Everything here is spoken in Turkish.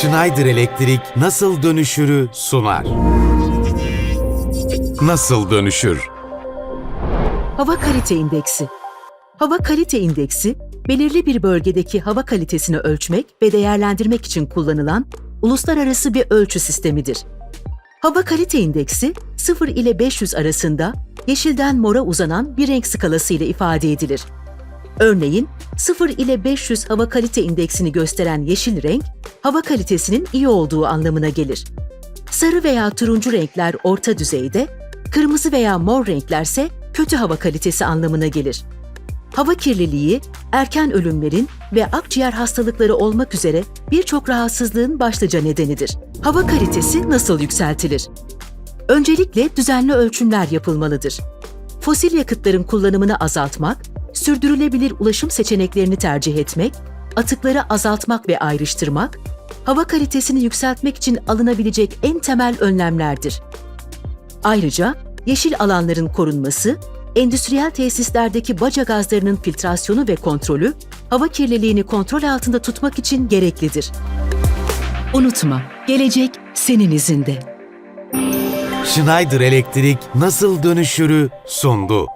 Schneider Elektrik nasıl dönüşürü sunar. Nasıl dönüşür? Hava Kalite İndeksi Hava Kalite İndeksi, belirli bir bölgedeki hava kalitesini ölçmek ve değerlendirmek için kullanılan uluslararası bir ölçü sistemidir. Hava Kalite İndeksi, 0 ile 500 arasında yeşilden mora uzanan bir renk skalası ile ifade edilir. Örneğin 0 ile 500 hava kalite indeksini gösteren yeşil renk, hava kalitesinin iyi olduğu anlamına gelir. Sarı veya turuncu renkler orta düzeyde, kırmızı veya mor renklerse kötü hava kalitesi anlamına gelir. Hava kirliliği, erken ölümlerin ve akciğer hastalıkları olmak üzere birçok rahatsızlığın başlıca nedenidir. Hava kalitesi nasıl yükseltilir? Öncelikle düzenli ölçümler yapılmalıdır. Fosil yakıtların kullanımını azaltmak, sürdürülebilir ulaşım seçeneklerini tercih etmek, atıkları azaltmak ve ayrıştırmak, hava kalitesini yükseltmek için alınabilecek en temel önlemlerdir. Ayrıca yeşil alanların korunması, endüstriyel tesislerdeki baca gazlarının filtrasyonu ve kontrolü, hava kirliliğini kontrol altında tutmak için gereklidir. Unutma, gelecek senin izinde. Schneider Elektrik nasıl dönüşürü sundu.